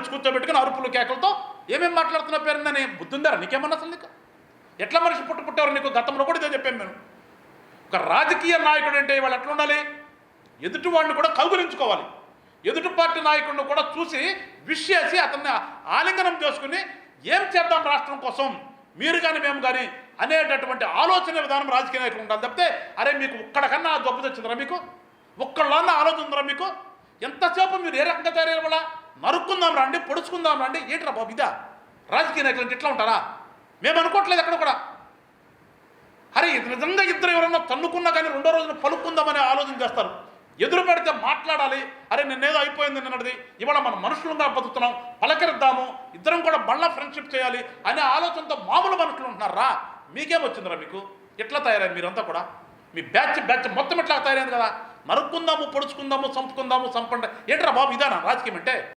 తెచ్చి కూర్చోబెట్టుకుని అరుపులు కేకలతో ఏమేమి మాట్లాడుతున్న పేరుందని బుద్ధుందారా? నీకేమన్నా అసలు నీకు? ఎట్లా మనిషి పుట్టు పుట్టారు నీకు? గతంలో కూడా ఇదే చెప్పాను నేను. ఒక రాజకీయ నాయకుడు అంటే వాళ్ళు ఎట్లా ఉండాలి? ఎదుటి వాడిని కూడా కౌగులించుకోవాలి. ఎదుటి పార్టీ నాయకుడిని కూడా చూసి విష్ చేసి అతన్ని ఆలింగనం చేసుకుని ఏం చేద్దాం రాష్ట్రం కోసం? మీరు కానీ మేము కానీ అనేటటువంటి ఆలోచన విధానం రాజకీయ నాయకులు ఉండాలి తప్పితే అరే మీకు ఒక్కడికన్నా జబ్బు తెచ్చిందిరా మీకు? ఒక్కళ్ళన్నా ఆలోచన ఉందిరా మీకు? ఎంతసేపు మీరు ఏ రకంగా తయారయ్యారు నరుక్కుందాం రండి పొడుచుకుందాం రండి. ఏంట్రా బాబు ఇదా? రాజకీయ నాయకులు అంటే ఇట్లా ఉంటారా? మేము అనుకోవట్లేదు ఎక్కడ కూడా. అరే ఇది నిజంగా ఇద్దరు ఎవరన్నా తన్నుకున్నా కానీ రెండో రోజున పలుకుందామనే ఆలోచన చేస్తారు. ఎదురు పెడితే మాట్లాడాలి. అరే నిన్నేదో అయిపోయింది నిన్నటిది. ఇవాళ మనం మనుషులుగా బతుకుతున్నాం పలకరిద్దాము ఇద్దరం కూడా మళ్ళా ఫ్రెండ్షిప్ చేయాలి అనే ఆలోచనతో మామూలు మనుషులు ఉంటున్నారా? మీకేం వచ్చిందిరా మీకు? ఎట్లా తయారైంది మీరంతా కూడా? మీ బ్యాచ్ బ్యాచ్ మొత్తం ఎట్లా తయారైంది కదా? నరుక్కుందాము పొడుచుకుందాము చంపుకుందాము చంపండి ఏంట్రా బాబు ఇదానా రాజకీయం అంటే?